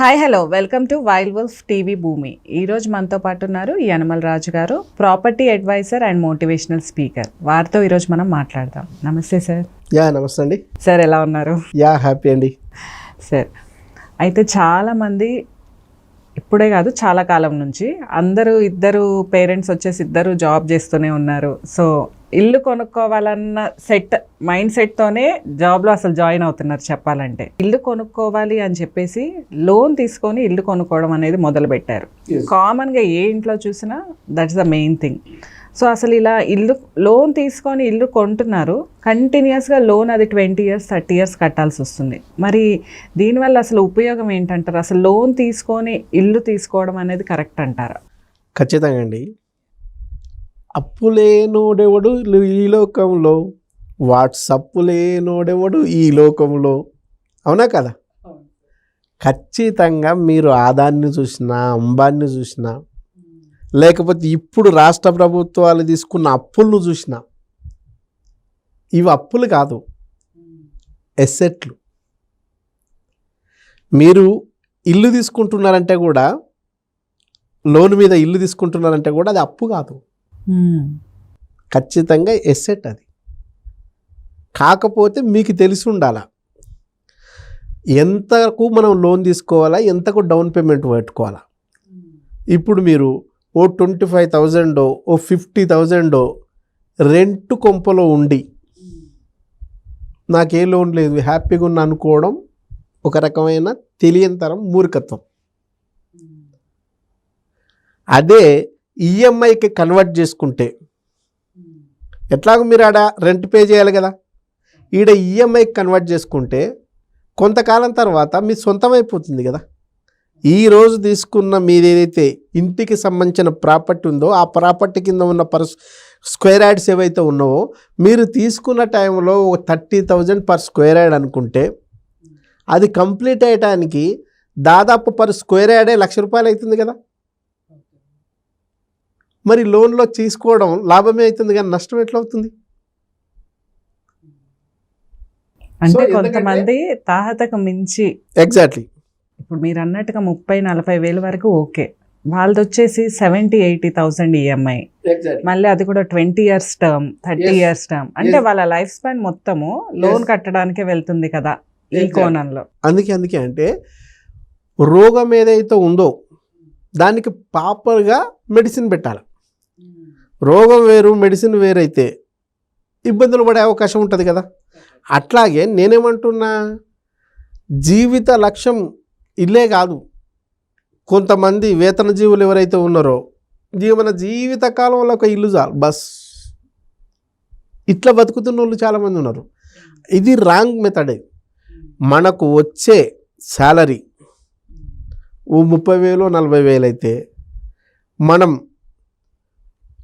Hi hello. Welcome to wild wolf TV భూమి. ఈ రోజు మనతో పాటు ఉన్నారు Yanamala Raju garu property adviser and motivational speaker. వారితో ఈరోజు మనం మాట్లాడదాం. నమస్తే సార్. యా నమస్తే అండి. సార్ ఎలా ఉన్నారు? యా హ్యాపీ అండి. సార్ అయితే చాలామంది ఇప్పుడే కాదు చాలా కాలం నుంచి అందరూ ఇద్దరు పేరెంట్స్ వచ్చేసి ఇద్దరు జాబ్ చేస్తూనే ఉన్నారు. సో ఇల్లు కొనుక్కోవాలన్న సెట్ మైండ్ సెట్తోనే జాబ్లో అసలు జాయిన్ అవుతున్నారు చెప్పాలంటే. ఇల్లు కొనుక్కోవాలి అని చెప్పేసి లోన్ తీసుకొని ఇల్లు కొనుక్కోవడం అనేది మొదలు పెట్టారు కామన్గా ఏ ఇంట్లో చూసినా that's the main thing so అసలు ఇలా ఇల్లు లోన్ తీసుకొని ఇల్లు కొంటున్నారు కంటిన్యూస్గా లోన్ అది ట్వంటీ ఇయర్స్ థర్టీ ఇయర్స్ కట్టాల్సి వస్తుంది. మరి దీనివల్ల అసలు ఉపయోగం ఏంటంటారు? అసలు లోన్ తీసుకొని ఇల్లు తీసుకోవడం అనేది కరెక్ట్ అంటారా? ఖచ్చితంగా అండి. అప్పు లేనోడెవడు ఈ లోకంలో? వాట్సప్పులేనోడెవడు ఈ లోకంలో? అవునా కదా? ఖచ్చితంగా మీరు ఆదాన్ని చూసినా అంబాన్ని చూసినా లేకపోతే ఇప్పుడు రాష్ట్ర ప్రభుత్వాలు తీసుకున్న అప్పులను చూసినా ఇవి అప్పులు కాదు ఎస్సెట్లు మీరు ఇల్లు తీసుకుంటున్నారంటే కూడా లోన్ మీద ఇల్లు తీసుకుంటున్నారంటే కూడా అది అప్పు కాదు. Hmm. ఖచ్చితంగా ఎస్సెట్ అది. కాకపోతే మీకు తెలిసి ఉండాలా? ఎంతకు మనం లోన్ తీసుకోవాలా? ఎంతకు డౌన్ పేమెంట్ పెట్టుకోవాలా? ఇప్పుడు మీరు ఓ ట్వంటీ ఫైవ్ థౌజండో ఓ ఫిఫ్టీ థౌజండో రెంట్ కొంపలో ఉండి నాకే లోన్ లేదు. హ్యాపీగా ఉన్న అనుకోవడం ఒక రకమైన తెలియని తరం మూర్ఖత్వం. అదే ఈఎంఐకి కన్వర్ట్ చేసుకుంటే ఎట్లాగో మీరు ఆడ రెంట్ పే చేయాలి కదా? ఈడ ఈఎంఐకి కన్వర్ట్ చేసుకుంటే కొంతకాలం తర్వాత మీ సొంతం అయిపోతుంది కదా? ఈరోజు తీసుకున్న మీరు ఏదైతే ఇంటికి సంబంధించిన ప్రాపర్టీ ఉందో ఆ ప్రాపర్టీ కింద ఉన్న పర్ స్క్వేర్ యార్డ్స్ ఏవైతే ఉన్నావో మీరు తీసుకున్న టైంలో ఒక thirty thousand per square yard అనుకుంటే అది కంప్లీట్ అయ్యటానికి దాదాపు పర్ స్క్వేర్ యార్డే లక్ష రూపాయలు అవుతుంది కదా? మరి లోన్లో తీసుకోవడం లాభమే అవుతుంది కానీ నష్టం ఎట్లా అవుతుంది అంటే కొంతమంది తాహతకు మించి ఎగ్జాక్ట్లీ ఇప్పుడు మీరు అన్నట్టుగా ముప్పై నలభై వేలు వరకు ఓకే వాళ్ళది వచ్చేసి సెవెంటీ ఎయిటీ థౌసండ్ ఈఎంఐ మళ్ళీ అది కూడా twenty years term thirty. Years term అంటే. వాళ్ళ లైఫ్ స్పాన్ మొత్తము లోన్. కట్టడానికే వెళ్తుంది కదా ఈ. కోణంలో అందుకే అందుకే అంటే రోగం ఏదైతే ఉందో దానికి ప్రాపర్గా మెడిసిన్ పెట్టాలి రోగం వేరు మెడిసిన్ వేరైతే ఇబ్బందులు పడే అవకాశం ఉంటుంది కదా. అట్లాగే నేనేమంటున్నా జీవిత లక్ష్యం ఇల్లే కాదు. కొంతమంది వేతన జీవులు ఎవరైతే ఉన్నారో జీవన జీవిత కాలంలో ఒక ఇల్లు చాలు బస్. ఇట్లా బతుకుతున్న వాళ్ళు చాలామంది ఉన్నారు. ఇది రాంగ్ మెథడే. మనకు వచ్చే శాలరీ ఓ ముప్పై వేలు నలభై వేలు అయితే మనం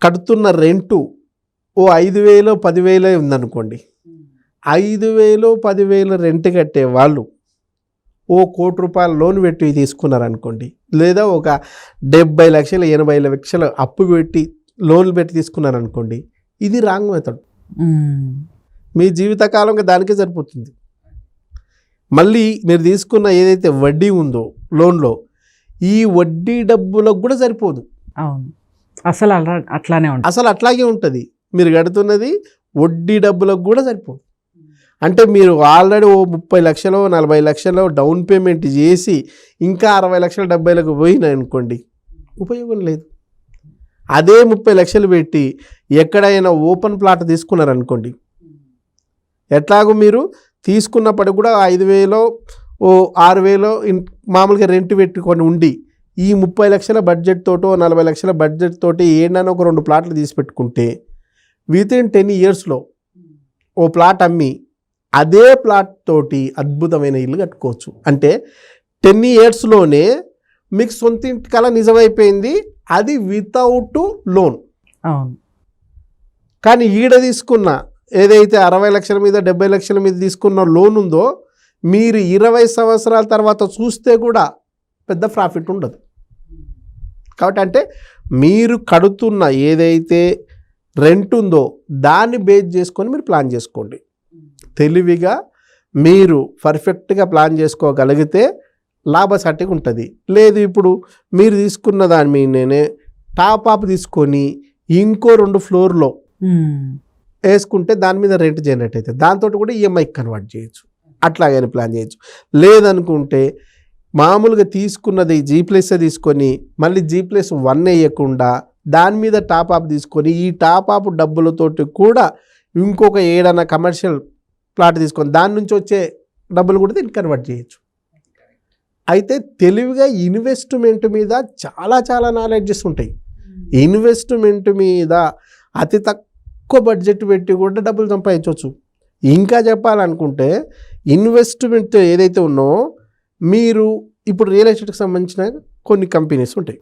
కడుతున్న రెంటు ఓ ఐదు వేలు పదివేలే ఉందనుకోండి. ఐదు వేలు పదివేలు రెంట్ కట్టే వాళ్ళు ఓ కోటి రూపాయల లోన్ పెట్టి తీసుకున్నారనుకోండి. లేదా ఒక డెబ్బై లక్షలు ఎనభై లక్షలు అప్పు పెట్టి లోన్ పెట్టి తీసుకున్నారనుకోండి ఇది రాంగ్ మెథడ్. మీ జీవితకాలంగా దానికే సరిపోతుంది. మళ్ళీ మీరు తీసుకున్న ఏదైతే వడ్డీ ఉందో లోన్లో ఈ వడ్డీ డబ్బులకు కూడా సరిపోదు. అవును. అసలు అలా అట్లానే ఉంటుంది. అసలు అట్లాగే ఉంటుంది. మీరు కడుతున్నది వడ్డీ డబ్బులకు కూడా సరిపోదు. అంటే మీరు ఆల్రెడీ ఓ ముప్పై లక్షలు నలభై లక్షలు డౌన్ పేమెంట్ చేసి ఇంకా అరవై లక్షల డెబ్బైలకు పోయినాయి అనుకోండి ఉపయోగం లేదు. అదే ముప్పై లక్షలు పెట్టి ఎక్కడైనా ఓపెన్ ప్లాట్ తీసుకున్నారనుకోండి ఎట్లాగో మీరు తీసుకున్నప్పటికి కూడా ఐదు వేలో ఓ ఆరు వేలో ఇన్ మామూలుగా రెంట్ పెట్టుకొని ఉండి ఈ ముప్పై లక్షల బడ్జెట్ తోటో నలభై లక్షల బడ్జెట్ తోటి ఒక రెండు ప్లాట్లు తీసి పెట్టుకుంటే విత్ ఇన్ టెన్ ఇయర్స్లో ఓ ప్లాట్ అమ్మి అదే ప్లాట్ తోటి అద్భుతమైన ఇల్లు కట్టుకోవచ్చు. అంటే టెన్ ఇయర్స్లోనే మీకు సొంత ఇంటి కళ నిజమైపోయింది అది వితౌట్ లోన్ కానీ ఈడ తీసుకున్న ఏదైతే అరవై లక్షల మీద డెబ్బై లక్షల మీద తీసుకున్న లోన్ ఉందో మీరు ఇరవై సంవత్సరాల తర్వాత చూస్తే కూడా పెద్ద ప్రాఫిట్ ఉండదు. కాబట్టి అంటే మీరు కడుతున్న ఏదైతే రెంట్ ఉందో దాన్ని బేస్ చేసుకొని మీరు ప్లాన్ చేసుకోండి. తెలివిగా మీరు పర్ఫెక్ట్గా ప్లాన్ చేసుకోగలిగితే లాభసాటిగా ఉంటుంది. లేదు ఇప్పుడు మీరు తీసుకున్న దాని మీదనే టాప్ అప్ తీసుకొని ఇంకో రెండు ఫ్లోర్లో. వేసుకుంటే దాని మీద రెంట్ జనరేట్ అవుతుంది. దాంతో కూడా ఈఎంఐ కన్వర్ట్ చేయొచ్చు. అట్లాగని ప్లాన్ చేయొచ్చు. లేదనుకుంటే మామూలుగా తీసుకున్నది జీ ప్లస్ తీసుకొని మళ్ళీ జీ ప్లస్ వన్ వేయకుండా దాని మీద టాప్ అప్ తీసుకొని ఈ టాప్ అప్ డబ్బులతోటి కూడా ఇంకొక ఏడైనా కమర్షియల్ ప్లాట్ తీసుకొని దాని నుంచి వచ్చే డబ్బులు కూడా దీన్ని కన్వర్ట్ చేయొచ్చు. అయితే తెలివిగా ఇన్వెస్ట్మెంట్ మీద చాలా చాలా నాలెడ్జెస్ ఉంటాయి. ఇన్వెస్ట్మెంట్ మీద అతి తక్కువ బడ్జెట్ పెట్టి కూడా డబ్బులు సంపాదించవచ్చు. ఇంకా చెప్పాలనుకుంటే ఇన్వెస్ట్మెంట్ ఏదైతే ఉన్నో మీరు ఇప్పుడు రియల్ ఎస్టేట్కి సంబంధించిన కొన్ని కంపెనీస్ ఉంటాయి.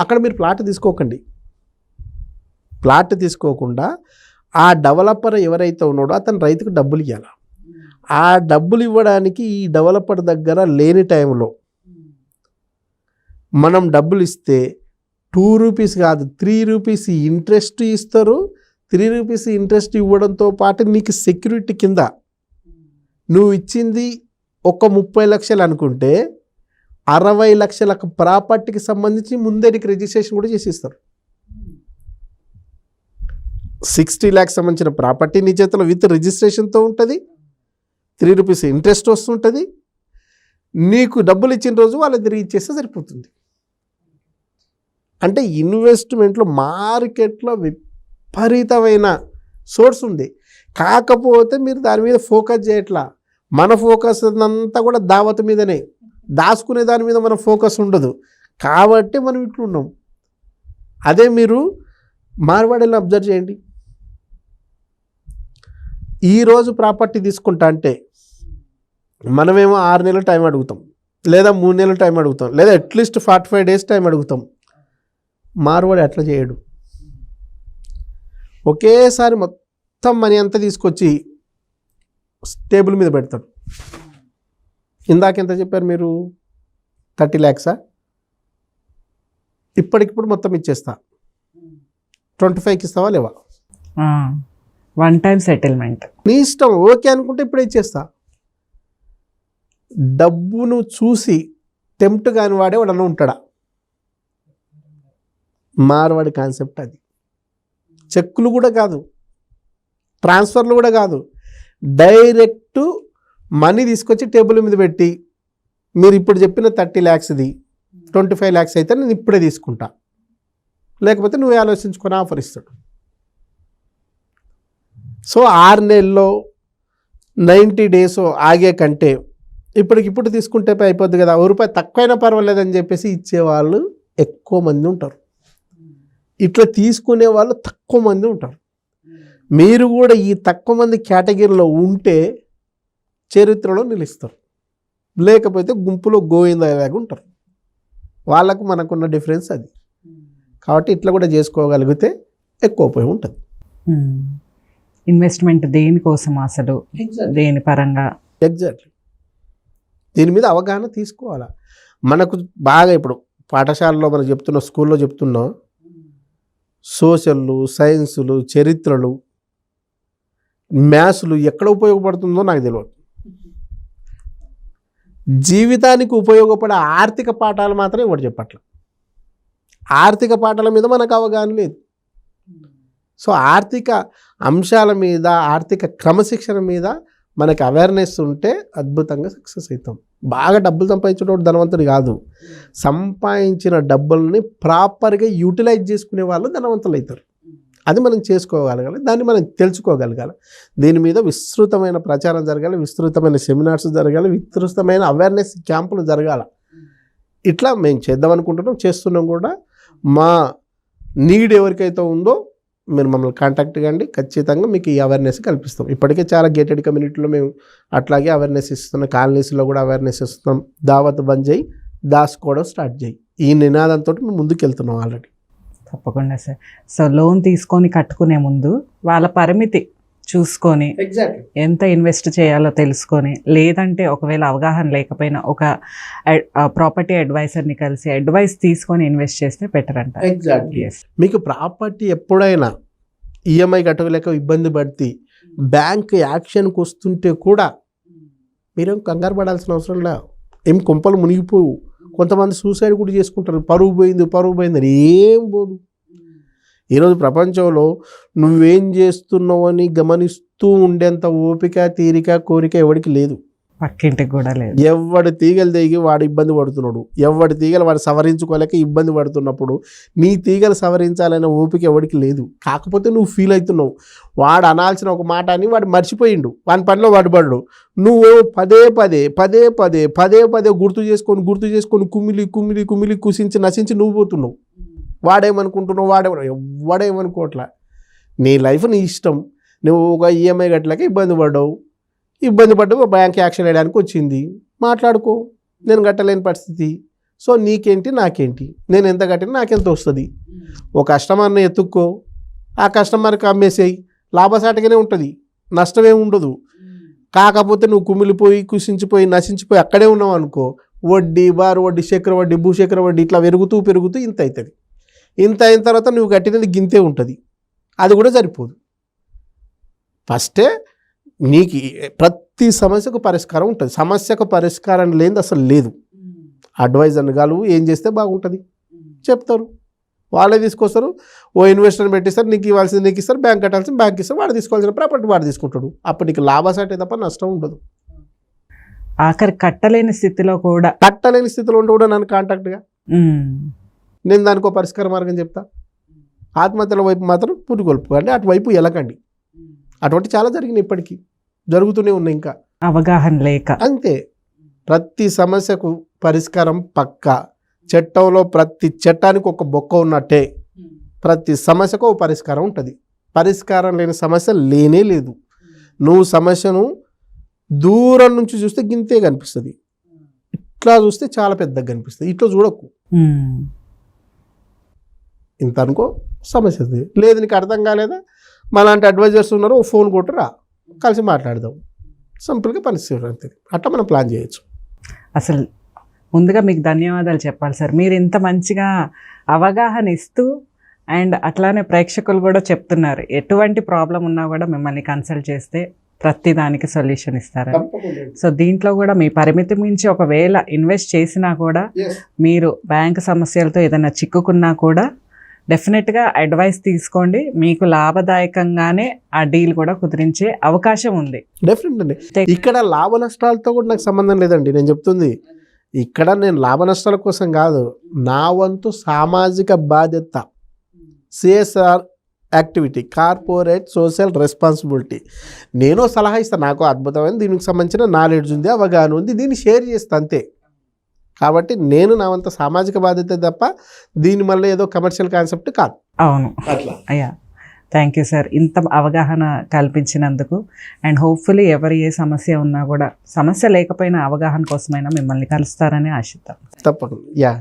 అక్కడ మీరు ప్లాట్ తీసుకోకండి. ప్లాట్ తీసుకోకుండా ఆ డెవలపర్ ఎవరైతే ఉన్నాడో అతను రైతుకు డబ్బులు ఇవ్వాలి ఆ డబ్బులు ఇవ్వడానికి ఈ డెవలపర్ దగ్గర లేని టైంలో మనం డబ్బులు ఇస్తే టూ రూపీస్ కాదు త్రీ రూపీస్ ఇంట్రెస్ట్ ఇస్తారు. త్రీ రూపీస్ ఇంట్రెస్ట్ ఇవ్వడంతో పాటు నీకు సెక్యూరిటీ కింద నువ్వు ఇచ్చింది ఒక ముప్పై లక్షలు అనుకుంటే అరవై లక్షల ప్రాపర్టీకి సంబంధించి ముందే నీకు రిజిస్ట్రేషన్ కూడా చేసి ఇస్తారు సిక్స్టీ ల్యాక్స్ సంబంధించిన ప్రాపర్టీ నీ చేతిలో విత్ రిజిస్ట్రేషన్తో ఉంటుంది. త్రీ రూపీస్ ఇంట్రెస్ట్ వస్తుంటుంది. నీకు డబ్బులు ఇచ్చిన రోజు వాళ్ళకి తిరిగి ఇచ్చేస్తే సరిపోతుంది. అంటే ఇన్వెస్ట్మెంట్లో మార్కెట్లో విపరీతమైన సోర్స్ ఉంది. కాకపోతే మీరు దాని మీద ఫోకస్ చేయట్లా. మన ఫోకస్ అంతా కూడా దావత మీదనే. దాచుకునే దాని మీద మన ఫోకస్ ఉండదు. కాబట్టి మనం ఇట్లున్నాం అదే మీరు మార్వాడీని అబ్జర్వ్ చేయండి. ఈరోజు ప్రాపర్టీ తీసుకుంటా అంటే మనమేమో ఆరు నెలలు టైం అడుగుతాం. లేదా మూడు నెలలు టైం అడుగుతాం. లేదా at least forty five days time అడుగుతాం. మార్వాడి అట్లా చేయడు. ఒకేసారి మొత్తం మనీ అంతా తీసుకొచ్చి టేబుల్ మీద పెడతాడు. ఇందాక ఎంత చెప్పారు మీరు? థర్టీ ల్యాక్సా? ఇప్పటికిప్పుడు మొత్తం ఇచ్చేస్తా. ట్వంటీ ఫైవ్కి ఇస్తావా లేవా? One time settlement. నీ ఇష్టం ఓకే అనుకుంటే ఇప్పుడే ఇచ్చేస్తా. డబ్బును చూసి టెంప్ట్ కాని వాడే వాడన్నా ఉంటాడా? మార్వాడి కాన్సెప్ట్ అది. చెక్కులు కూడా కాదు. ట్రాన్స్ఫర్లు కూడా కాదు. డైరెక్ట్ మనీ తీసుకొచ్చి టేబుల్ మీద పెట్టి మీరు ఇప్పుడు చెప్పిన థర్టీ ల్యాక్స్ది ట్వంటీ ఫైవ్ ల్యాక్స్ అయితే నేను ఇప్పుడే తీసుకుంటా. లేకపోతే నువ్వు ఆలోచించుకొని ఆఫర్ ఇస్తాడు. సో ఆరు నెలల్లో నైంటీ డేస్ ఆగే కంటే ఇప్పటికిప్పుడు తీసుకుంటే అయిపోద్ది కదా ఓ రూపాయి తక్కువైనా పర్వాలేదని చెప్పేసి ఇచ్చేవాళ్ళు ఎక్కువ మంది ఉంటారు. ఇట్లా తీసుకునే వాళ్ళు తక్కువ మంది ఉంటారు. మీరు కూడా ఈ తక్కువ మంది కేటగిరీలో ఉంటే చరిత్రలో నిలుస్తారు. లేకపోతే గుంపులో గోవిందలాగా ఉంటారు. వాళ్ళకు మనకున్న డిఫరెన్స్ అది. కాబట్టి ఇట్లా కూడా చేసుకోగలిగితే ఎక్కువ ఉపయోగం ఉంటుంది. ఇన్వెస్ట్మెంట్ దేనికోసం అసలు? దేని పరంగా? ఎగ్జాక్ట్లీ దీని మీద అవగాహన తీసుకోవాలా? మనకు బాగా ఇప్పుడు పాఠశాలలో మనం చెప్తున్న స్కూల్లో చెప్తున్నాం సోషల్లు సైన్సులు చరిత్రలు మ్యాథ్స్లు ఎక్కడ ఉపయోగపడుతుందో నాకు తెలియదు జీవితానికి ఉపయోగపడే ఆర్థిక పాఠాలు మాత్రం ఇవ్వడు చెప్పట్ల? ఆర్థిక పాఠాల మీద మనకు అవగాహన లేదు. సో ఆర్థిక అంశాల మీద ఆర్థిక క్రమశిక్షణ మీద మనకి అవేర్నెస్ ఉంటే అద్భుతంగా సక్సెస్ అవుతాం బాగా డబ్బులు సంపాదించేటోడు ధనవంతుడు కాదు. సంపాదించిన డబ్బుల్ని ప్రాపర్గా యూటిలైజ్ చేసుకునే వాళ్ళు ధనవంతులు అవుతారు అది మనం చేసుకోగలగాలి దాన్ని మనం తెలుసుకోగలగాలి. దీని మీద విస్తృతమైన ప్రచారం జరగాలి విస్తృతమైన సెమినార్స్ జరగాలి విస్తృతమైన అవేర్నెస్ క్యాంపులు జరగాల. ఇట్లా మేము చేద్దాం అనుకుంటున్నాం చేస్తున్నాం కూడా. మా నీడ్ ఎవరికైతే ఉందో మీరు మమ్మల్ని కాంటాక్ట్ కండి ఖచ్చితంగా మీకు ఈ అవేర్నెస్ కల్పిస్తాం. ఇప్పటికే చాలా గేటెడ్ కమ్యూనిటీలో మేము అట్లాగే అవేర్నెస్ ఇస్తున్నాం కాలనీస్లో కూడా అవేర్నెస్ ఇస్తున్నాం. దావత్ బంద్ చేయి దాసుకోవడం స్టార్ట్ చేయి. ఈ నినాదంతో మేము ముందుకు వెళ్తున్నాం ఆల్రెడీ. తప్పకుండా సార్. సో లోన్ తీసుకొని కట్టుకునే ముందు వాళ్ళ పరిమితి చూసుకొని ఎంత ఇన్వెస్ట్ చేయాలో తెలుసుకొని లేదంటే ఒకవేళ అవగాహన లేకపోయినా ఒక ప్రాపర్టీ అడ్వైజర్ని కలిసి అడ్వైస్ తీసుకొని ఇన్వెస్ట్ చేస్తే బెటర్ ఎగ్జాక్ట్లీ ఎస్ మీకు ప్రాపర్టీ ఎప్పుడైనా ఈఎంఐ కట్టలేక ఇబ్బంది పడితే బ్యాంక్ యాక్షన్కి వస్తుంటే కూడా మీరేం కంగారు పడాల్సిన అవసరం లేదు? ఏం కొంపలు మునిగిపోవు. కొంతమంది సూసైడ్ కూడా చేసుకుంటారు. పరువు పోయింది పరువు పోయిందని అని ఏం పోదు. ఈరోజు ప్రపంచంలో నువ్వేం చేస్తున్నావు అని గమనిస్తూ ఉండేంత ఓపిక తీరిక కోరిక ఎవడికి లేదు. పక్కింటికి కూడా లేదు. ఎవడి తీగలు తెగి వాడు ఇబ్బంది పడుతున్నాడు ఎవడి తీగలు వాడు సవరించుకోలేక ఇబ్బంది పడుతున్నప్పుడు నీ తీగలు సవరించాలనే ఓపిక ఎవడికి లేదు. కాకపోతే నువ్వు ఫీల్ అవుతున్నావు. వాడు అనాల్సిన ఒక మాట అని వాడు మర్చిపోయిండు. వాని పనిలో వాడు పడ్డు నువ్వు పదే పదే పదే పదే పదే పదే గుర్తు చేసుకొని గుర్తు చేసుకొని కుమిలి కుమిలి కుమిలి కుసించి నశించి నువ్వు పోతున్నావు. వాడేమనుకుంటున్నావు? వాడే ఎవడేమనుకోవట్లా? నీ లైఫ్ నీ ఇష్టం. నువ్వు ఒక ఈఎంఐ కట్టలేక ఇబ్బంది పడ్డావు. ఇబ్బంది పడ్డావు బ్యాంక్ యాక్షన్ వేయడానికి వచ్చింది. మాట్లాడుకో నేను కట్టలేని పరిస్థితి. సో నీకేంటి నాకేంటి? నేను ఎంత కట్టినా నాకెంత వస్తుంది? ఒక కస్టమర్ని ఎత్తుక్కో. ఆ కస్టమర్కి అమ్మేసేయి. లాభసాటిగానే ఉంటుంది. నష్టమే ఉండదు. కాకపోతే నువ్వు కుమిలిపోయి కుషించిపోయి నశించిపోయి అక్కడే ఉన్నావు అనుకో వడ్డీ బారు వడ్డీ చక్ర వడ్డీ భూచక్ర వడ్డీ ఇట్లా పెరుగుతూ పెరుగుతూ ఇంత అవుతుంది ఇంత అయిన తర్వాత నువ్వు కట్టినది గింతే ఉంటుంది. అది కూడా సరిపోదు. ఫస్టే నీకు ప్రతి సమస్యకు పరిష్కారం ఉంటుంది. సమస్యకు పరిష్కారం లేనిది అసలు లేదు. అడ్వైజర్ గాలు ఏం చేస్తే బాగుంటుంది? చెప్తారు. వాళ్ళే తీసుకొస్తారు. ఓ ఇన్వెస్టర్ పెట్టిస్తారు. నీకు ఇవ్వాల్సింది నీకు ఇస్తారు. బ్యాంక్ కట్టాల్సింది బ్యాంక్ ఇస్తారు. వాడు తీసుకోవాల్సిన ప్రాపర్టీ వాడు తీసుకుంటాడు. అప్పుడు నీకు లాభసాటే తప్ప నష్టం ఉండదు. ఆఖరి కట్టలేని స్థితిలో కూడా. కట్టలేని స్థితిలో ఉంటే కూడా నన్ను కాంటాక్ట్గా ఉమ్, నేను దానికి ఒక పరిష్కార మార్గం చెప్తా. ఆత్మహత్యల వైపు మాత్రం పురికొల్పు అంటే అటువైపు వెళ్ళకండి అటువంటి చాలా జరిగినాయి ఇప్పటికీ. జరుగుతూనే ఉన్నాయి ఇంకా. అవగాహన లేక. అంతే. ప్రతి సమస్యకు పరిష్కారం పక్కా. చట్టంలో ప్రతి చట్టానికి ఒక బొక్క ఉన్నట్టే. ప్రతి సమస్యకు ఒక పరిష్కారం ఉంటుంది. పరిష్కారం లేని సమస్య లేనే లేదు. నువ్వు సమస్యను దూరం నుంచి చూస్తే గింతే కనిపిస్తుంది. ఇట్లా చూస్తే చాలా పెద్దగా కనిపిస్తుంది. ఇట్లా చూడకు. ఇంత అనుకో సమస్య లేదు. నీకు అర్థం కాలేదా? మనలాంటి అడ్వైజర్స్ ఉన్నారు ఫోన్ కొట్టురా. కలిసి మాట్లాడదాం. సింపుల్గా పని అంతే. అట్లా మనం ప్లాన్ చేయొచ్చు. అసలు ముందుగా మీకు ధన్యవాదాలు చెప్పాలి సార్. మీరు ఇంత మంచిగా అవగాహన ఇస్తూ అండ్ అట్లానే ప్రేక్షకులు కూడా చెప్తున్నారు. ఎటువంటి ప్రాబ్లం ఉన్నా కూడా మిమ్మల్ని కన్సల్ట్ చేస్తే ప్రతి దానికి సొల్యూషన్ ఇస్తారని. సో దీంట్లో కూడా మీ పరిమితి మించి ఒకవేళ ఇన్వెస్ట్ చేసినా కూడా మీరు బ్యాంక్ సమస్యలతో ఏదైనా చిక్కుకున్నా కూడా డెఫినెట్గా అడ్వైస్ తీసుకోండి. మీకు లాభదాయకంగానే ఆ డీల్ కూడా కుదిరించే అవకాశం ఉంది. డెఫినెట్ అండి. ఇక్కడ లాభ నష్టాలతో కూడా నాకు సంబంధం లేదండి. నేను చెప్తుంది ఇక్కడ నేను లాభ నష్టాల కోసం కాదు నా వంతు సామాజిక బాధ్యత CSR activity corporate social responsibility నేను సలహా ఇస్తాను. నాకు అద్భుతమైన దీనికి సంబంధించిన నాలెడ్జ్ ఉంది అవగాహన ఉంది. దీన్ని షేర్ చేస్తా అంతే. కాబట్టి నేను నా వంత సామాజిక బాధ్యత తప్ప దీని మళ్ళీ ఏదో కమర్షియల్ కాన్సెప్ట్ కాదు. అవును. అట్లా. అయ్యా థ్యాంక్ యూ సార్ ఇంత అవగాహన కల్పించినందుకు అండ్ హోప్ఫుల్లీ ఎవరు ఏ సమస్య ఉన్నా కూడా సమస్య లేకపోయినా అవగాహన కోసమైనా మిమ్మల్ని కలుస్తారని ఆశిద్దాం. తప్పకుండా. యా